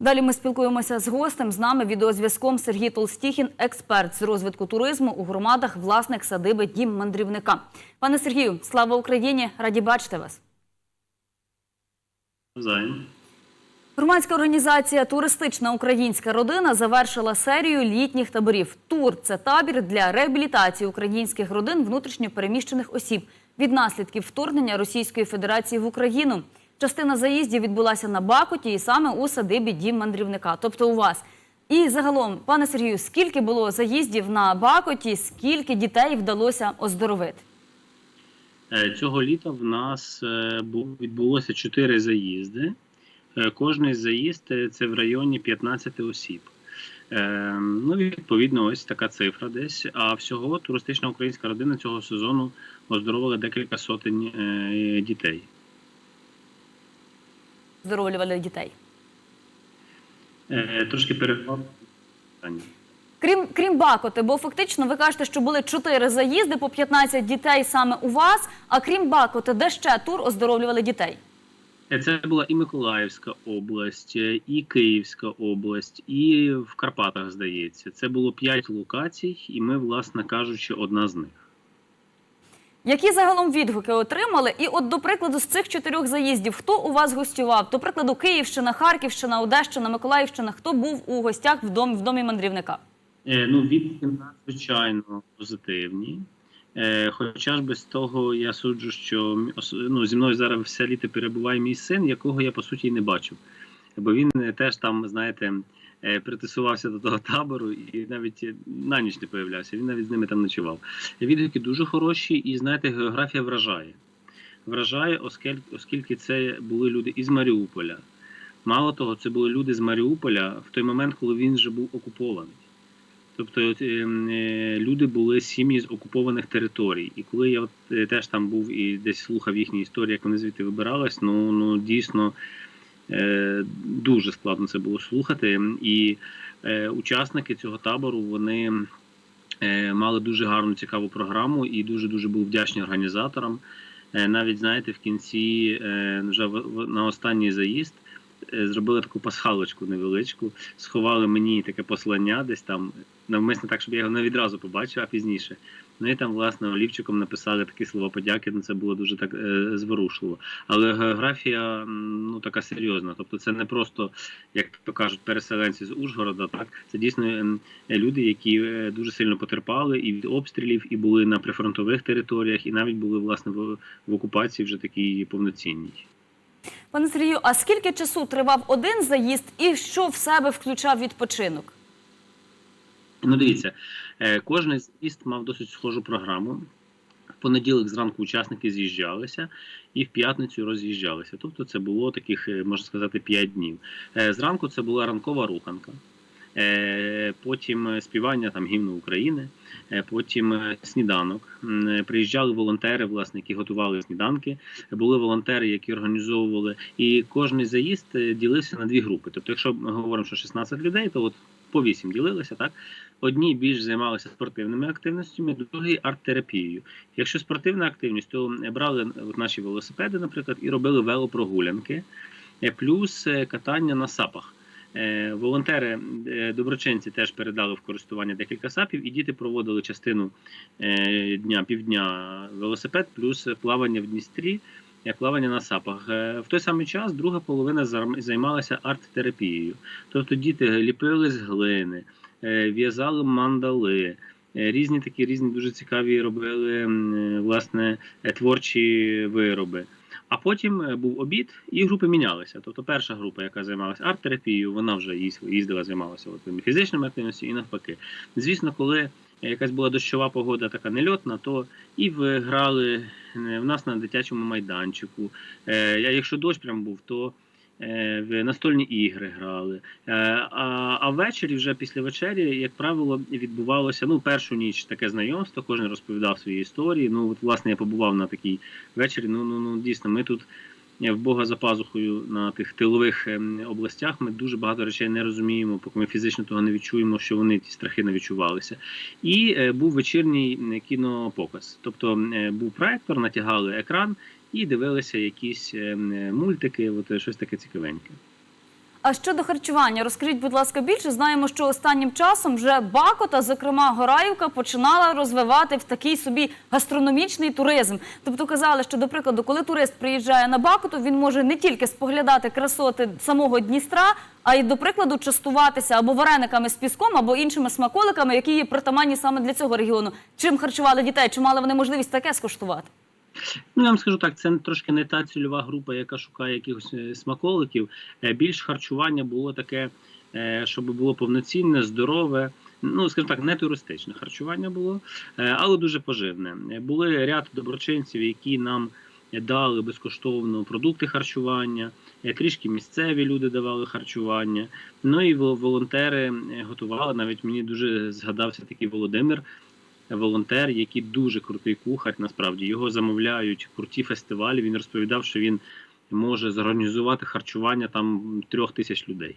Далі ми спілкуємося з гостем. З нами відеозв'язком Сергій Толстіхін, експерт з розвитку туризму у громадах, власник садиби Дім мандрівника. Пане Сергію, слава Україні! Раді бачити вас. Взаєм. Громадська організація Туристична українська родина завершила серію літніх таборів. Тур це табір для реабілітації українських родин внутрішньо переміщених осіб від наслідків вторгнення Російської Федерації в Україну. Частина заїздів відбулася на Бакуті і саме у садибі дім мандрівника, тобто у вас. І загалом, пане Сергію, скільки було заїздів на Бакуті, скільки дітей вдалося оздоровити? Е, Цього літа в нас е, відбулося чотири заїзди. Е, Кожний заїзд це в районі 15 осіб. Ну, відповідно, ось така цифра десь. А всього туристична українська родина цього сезону оздоровила декілька сотень дітей. Оздоровлювали дітей. Е, Трошки переклав. Крім крім Бакоти, бо фактично ви кажете, що були чотири заїзди по 15 дітей саме у вас. А крім Бакоти, де ще тур оздоровлювали дітей? Е, Це була і Миколаївська область, е, і Київська область, і в Карпатах, здається. Це було п'ять локацій, і ми, власне кажучи, одна з них. Які загалом відгуки отримали? І от, до прикладу, з цих чотирьох заїздів, хто у вас гостював? До прикладу, Київщина, Харківщина, Одещина, Миколаївщина. Хто був у гостях в домі в домі мандрівника? Е, Ну, відгуки надзвичайно позитивні. Е, Хоча ж без того я суджу, що ну, зі мною зараз все літо перебуває мій син, якого я по суті і не бачив. Бо він е, теж там, знаєте, е, притисувався до того табору і навіть е, на ніч не появлявся. Він навіть з ними там ночував. Відгуки дуже хороші, і знаєте, географія вражає. Вражає, оскільки, оскільки це були люди із Маріуполя. Мало того, це були люди з Маріуполя в той момент, коли він вже був окупований. Тобто от, е, е, люди були сім'ї з окупованих територій. І коли я от, теж там був і десь слухав їхні історії, як вони звідти вибирались, ну, ну дійсно дуже складно це було слухати. І е, учасники цього табору вони е, мали дуже гарну цікаву програму і дуже дуже був вдячний організаторам. Е, навіть знаєте, в кінці е, вже на останній заїзд. е, Зробили таку пасхалочку невеличку, сховали мені таке послання десь там навмисно так, щоб я його не відразу побачив, а пізніше. Ну і там, власне, олівчиком написали такі слова подяки. Ну це було дуже так е, зворушливо. Але географія ну така серйозна. Тобто, це не просто, як то кажуть, переселенці з Ужгорода. Так це дійсно ем, люди, які е, дуже сильно потерпали і від обстрілів, і були на прифронтових територіях, і навіть були власне в, в окупації вже такій повноцінній. Пане Сергію, а скільки часу тривав один заїзд і що в себе включав відпочинок? Ну, дивіться, е, кожен з'їзд мав досить схожу програму. В понеділок зранку учасники з'їжджалися і в п'ятницю роз'їжджалися. Тобто це було таких, е, можна сказати, 5 днів. Е, Зранку це була ранкова руханка. Потім співання там гімну України, потім сніданок. Приїжджали волонтери, власне, які готували сніданки. Були волонтери, які організовували. І кожний заїзд ділився на дві групи. Тобто, якщо ми говоримо, що 16 людей, то от по 8 ділилися, так? Одні більш займалися спортивними активностями, другі арт-терапією. Якщо спортивна активність, то брали наші велосипеди, наприклад, і робили велопрогулянки, е, плюс е, катання на сапах. Е, Волонтери, доброчинці теж передали в користування декілька сапів, і діти проводили частину дня, півдня велосипед, плюс плавання в Дністрі, плавання на сапах. Е, В той самий час друга половина займалася арт-терапією. Тобто діти ліпили з глини, е, в'язали мандали. е, Різні такі різні дуже цікаві робили власне творчі вироби. А потім був обід, і групи мінялися. Тобто перша група, яка займалася арт-терапією, вона вже їз- їздила, займалася фізичними активністю і навпаки. Звісно, коли якась була дощова погода, така нельотна, то і грали в нас на дитячому майданчику. Е, Якщо дощ прям був, то е, в настольні ігри грали. Е, А, а ввечері, вже після вечері, як правило, відбувалося ну першу ніч таке знайомство. Кожен розповідав свої історії. Ну от власне я побував на такій вечері. Ну ну ну дійсно, ми тут. Е, В Бога за пазухою на тих тилових ем, областях ми дуже багато речей не розуміємо, поки ми фізично того не відчуємо, що вони ті страхи не відчувалися. І е, був вечірній кінопоказ. Тобто е, був проектор, натягали екран і дивилися якісь е, мультики, от щось таке цікавеньке. А щодо харчування, розкажіть, будь ласка, більше. Знаємо, що останнім часом вже Бакота, зокрема Гораївка, починала розвивати в такий собі гастрономічний туризм. Тобто казали, що, до прикладу, коли турист приїжджає на Бакоту, він може не тільки споглядати красоти самого Дністра, а й, до прикладу, частуватися або варениками з піском, або іншими смаколиками, які є притаманні саме для цього регіону. Чим харчували дітей? Чи мали вони можливість таке скуштувати? Ну, я вам скажу так, це трошки не та цільова група, яка шукає якихось е, смаколиків. Е, Більш харчування було таке, е, щоб було повноцінне, здорове. Ну, скажімо так, не туристичне харчування було, але дуже поживне. Були ряд доброчинців, які нам дали безкоштовно продукти харчування, трішки місцеві люди давали харчування. Ну і вол- волонтери готували. Навіть мені дуже згадався такий Володимир, волонтер, який дуже крутий кухар. Насправді його замовляють круті фестивалі. Він розповідав, що він може зорганізувати харчування там трьох тисяч людей.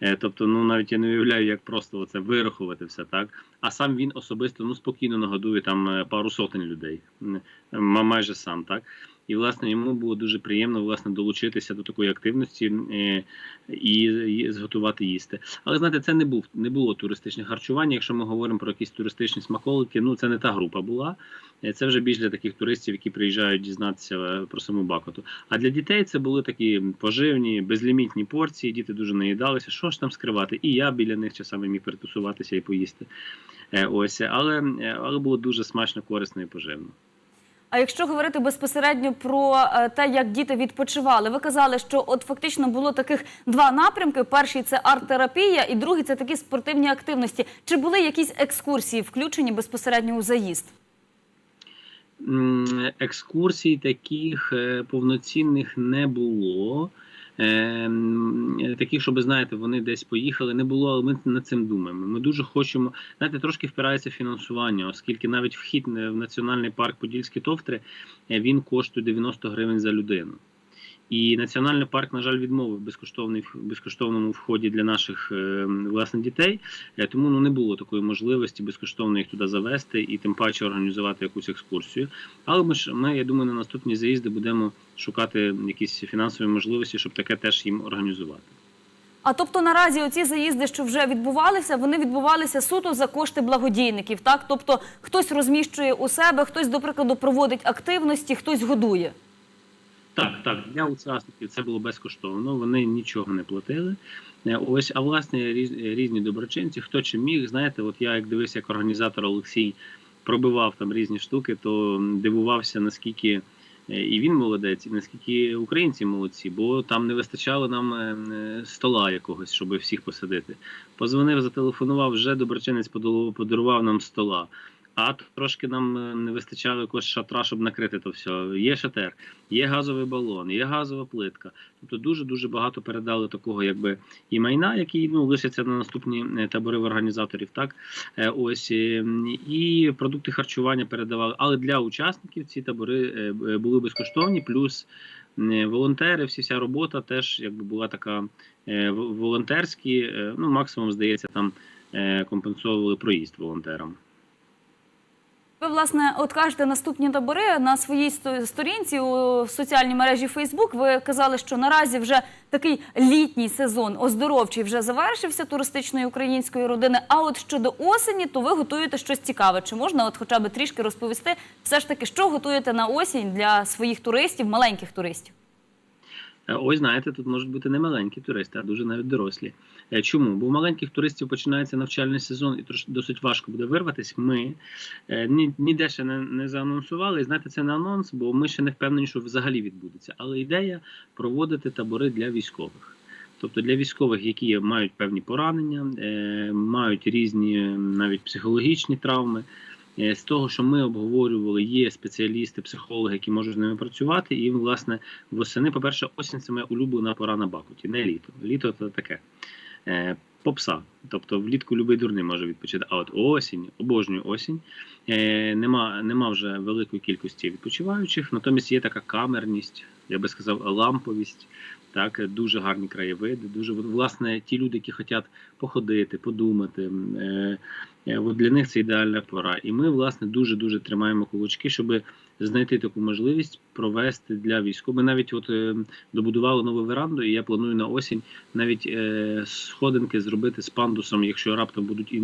Е, Тобто, ну навіть я не уявляю, як просто це вирахувати все так. А сам він особисто ну спокійно нагодує там е, пару сотень людей, майже сам так. І власне йому було дуже приємно власне долучитися до такої активності е, і, зготувати їсти. Але знаєте, це не був не було туристичне харчування. Якщо ми говоримо про якісь туристичні смаколики, ну це не та група була. Е, Це вже більш для таких туристів, які приїжджають дізнатися е, про саму Бакоту. А для дітей це були такі поживні, безлімітні порції. Діти дуже наїдалися. Що ж там скривати? І я біля них часами міг перетусуватися і поїсти. Ось, але, але було дуже смачно, корисно і поживно. А якщо говорити безпосередньо про е, те, як діти відпочивали, ви казали, що от фактично було таких два напрямки: перший це арт-терапія, і другий це такі спортивні активності. Чи були якісь екскурсії включені безпосередньо у заїзд? Екскурсій таких е, повноцінних не було. Е, м, Таких, щоб знаєте, вони десь поїхали, не було, але ми над цим думаємо. Ми дуже хочемо. Знаєте, трошки впирається фінансування, оскільки навіть вхід в національний парк Подільські товтри е, він коштує 90 гривень за людину. І національний парк, на жаль, відмовив безкоштовний безкоштовному вході для наших е, власне дітей. Е, Тому ну не було такої можливості безкоштовно їх туди завести і тим паче організувати якусь екскурсію. Але ми ж ми, я думаю, на наступні заїзди будемо шукати якісь фінансові можливості, щоб таке теж їм організувати. А тобто наразі оці заїзди, що вже відбувалися, вони відбувалися суто за кошти благодійників. Так, тобто хтось розміщує у себе, хтось, до прикладу, проводить активності, хтось годує. Так, так, для учасників це було безкоштовно, вони нічого не платили. Е, Ось, а власне різ- різні доброчинці, хто чи міг, знаєте, от я як дивився, як організатор Олексій пробивав там різні штуки, то дивувався, наскільки е, і він молодець, і наскільки українці молодці, бо там не вистачало нам е, стола якогось, щоб всіх посадити. Позвонив, зателефонував, вже доброчинець подарував нам стола. А трошки нам е, не вистачало якогось шатра, щоб накрити то все. Є шатер, є газовий балон, є газова плитка. Тобто дуже дуже багато передали такого, якби і майна, які ну лишаться на наступні е, табори в організаторів. Так Е, ось і продукти харчування передавали. Але для учасників ці табори були безкоштовні, плюс. Волонтери, всі вся робота теж якби була така в- волонтерські. е, Ну максимум здається, там компенсовували проїзд волонтерам. Ви, власне, от кажете наступні табори на своїй сто- сторінці у соціальній мережі Фейсбук. Ви казали, що наразі вже такий літній сезон оздоровчий вже завершився туристичної української родини. А от щодо осені, то ви готуєте щось цікаве. Чи можна, от хоча б трішки розповісти, все ж таки, що готуєте на осінь для своїх туристів, маленьких туристів? Е, Ось знаєте, тут можуть бути не маленькі туристи, а дуже навіть дорослі. Е, Чому? Бо у маленьких туристів починається навчальний сезон, і досить важко буде вирватися. Ми е, ні, ніде ще не, не заанонсували. І знаєте, це не анонс, бо ми ще не впевнені, що взагалі відбудеться. Але ідея проводити табори для військових. Тобто для військових, які мають певні поранення, мають різні навіть психологічні травми. Е, З того, що ми обговорювали, є спеціалісти, психологи, які можуть з ними працювати. І власне восени, по-перше, осінь це моя улюблена пора на Бакуті, не літо. Літо це таке е, попса. Тобто влітку любий дурний може відпочити. А от осінь, обожнюю осінь. Е, нема, нема вже великої кількості відпочиваючих, натомість є така камерність, я би сказав, ламповість. Так, дуже гарні краєвиди, дуже власне ті люди, які хочуть походити, подумати. Е, е, от для них це ідеальна пора. І ми, власне, дуже дуже тримаємо кулачки, щоб знайти таку можливість провести для військових. Ми навіть от добудували нову веранду, і я планую на осінь навіть сходинки зробити з пандусом, якщо раптом будуть і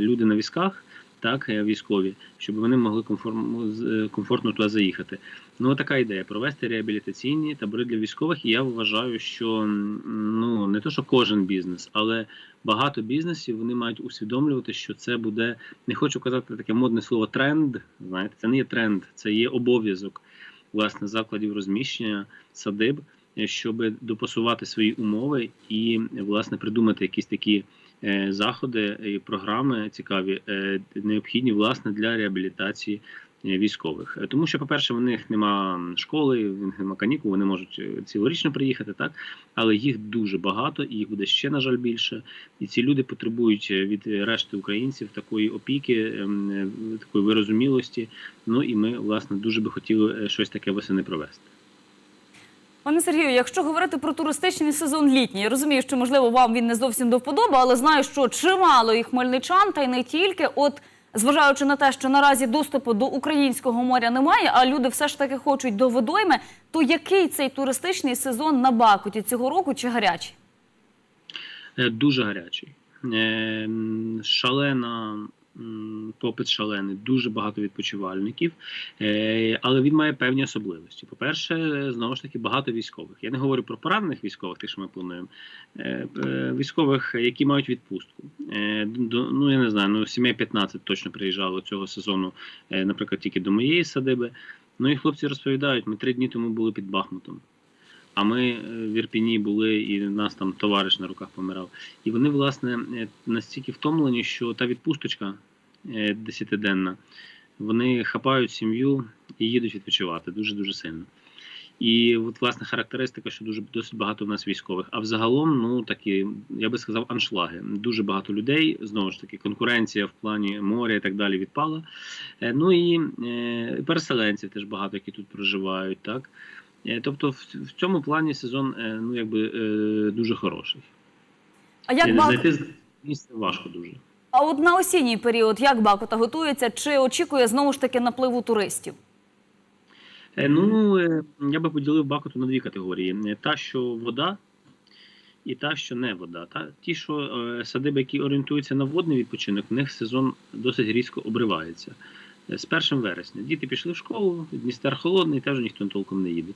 люди на візках, так, е, військові, щоб вони могли е, комфортно туди заїхати. Ну, така ідея провести реабілітаційні табори для військових. І я вважаю, що ну не то, що кожен бізнес, але багато бізнесів вони мають усвідомлювати, що це буде не хочу казати таке модне слово тренд. Знаєте, це не є тренд, це є обов'язок власне закладів розміщення садиб, щоб допасувати свої умови і власне придумати якісь такі. е, Заходи і програми цікаві е, необхідні власне для реабілітації е, військових, Е, тому що, по-перше, в них нема школи, в них нема канікул, вони можуть е, цілорічно приїхати, так але їх дуже багато, і їх буде ще на жаль більше. І ці люди потребують е, від решти українців такої опіки, ем, е, такої вирозумілості. Ну і ми, власне, дуже би хотіли е, щось таке восени провести. Пане Сергію, якщо говорити про туристичний сезон літній, я розумію, що можливо вам він не зовсім до вподоби, але знаю, що чимало і хмельничан, та й не тільки. От зважаючи на те, що наразі доступу до українського моря немає, а люди все ж таки хочуть до водойми, то який цей туристичний сезон на Бакуті цього року чи гарячий? Е, Дуже гарячий. Е, Шалена. Попит шалений, дуже багато відпочивальників, е, але він має певні особливості. По-перше, знову ж таки, багато військових. Я не говорю про поранених військових, тих, що ми плануємо, е, е, військових, які мають відпустку. Ну я не знаю, ну сімей 15 точно приїжджало цього сезону, наприклад, тільки до моєї садиби. Ну і хлопці розповідають, ми три дні тому були під Бахмутом. А ми е, в Ірпіні були, і нас там товариш на руках помирав. І вони, власне, е, настільки втомлені, що та відпусточка е, десятиденна, вони хапають сім'ю і їдуть відпочивати дуже дуже сильно. І от власне характеристика, що дуже досить багато в нас військових. А взагалом, ну такі, я би сказав, аншлаги. Дуже багато людей. Знову ж таки, конкуренція в плані моря і так далі відпала. Ну і переселенців теж багато, які тут проживають. Так тобто, в, цьому плані сезон е, ну якби е, дуже хороший. А як Е, Бак... Знайти місце важко дуже. А от на осінній період як Бакута готується? Чи очікує знову ж таки напливу туристів? Е, Ну, е, я би поділив Бакуту на дві категорії: Е, та, що вода, і та, що не вода. Та ті, що е, садиби, які орієнтуються на водний відпочинок, в них сезон досить різко обривається. З 1 вересня діти пішли в школу, Дністер холодний, теж ніхто толком не їде.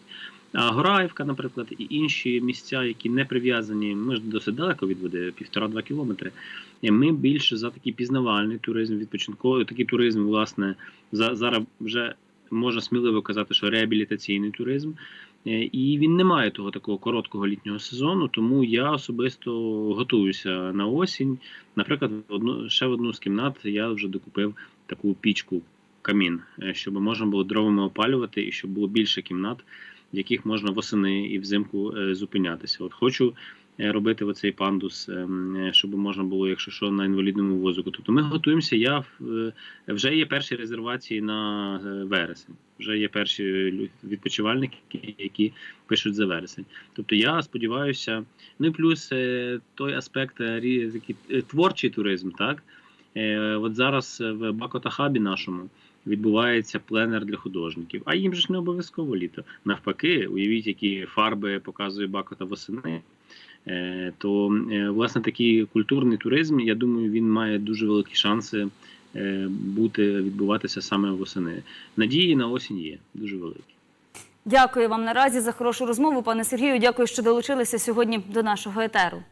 А Гораївка, наприклад, і інші місця, які не прив'язані, ми ж досить далеко від води, півтора-два кілометри. Ми більше за такий пізнавальний туризм, відпочинковий, такий туризм, власне, за, зараз вже можна сміливо казати, що реабілітаційний туризм. Е, І він не має того такого короткого літнього сезону, тому я особисто готуюся на осінь. Наприклад, одну ще в одну з кімнат я вже докупив таку пічку камін, е, щоб можна було дровами опалювати і щоб було більше кімнат, в яких можна восени і взимку е, зупинятися. От хочу е, робити оцей пандус, ем, щоб можна було, якщо що, на інвалідному возику. Тобто ми готуємося. Я вже є перші резервації на вересень. Вже є перші відпочивальники, які пишуть за вересень. Тобто я сподіваюся, ну і плюс той аспект такий, творчий туризм, так. От зараз в Бакотахабі нашому відбувається пленер для художників, а їм же ж не обов'язково літо. Навпаки, уявіть, які фарби показує Бакота восени. Е, То е, власне такий культурний туризм, я думаю, він має дуже великі шанси е, бути відбуватися саме восени. Надії на осінь є дуже великі. Дякую вам наразі за хорошу розмову, пане Сергію. Дякую, що долучилися сьогодні до нашого етеру.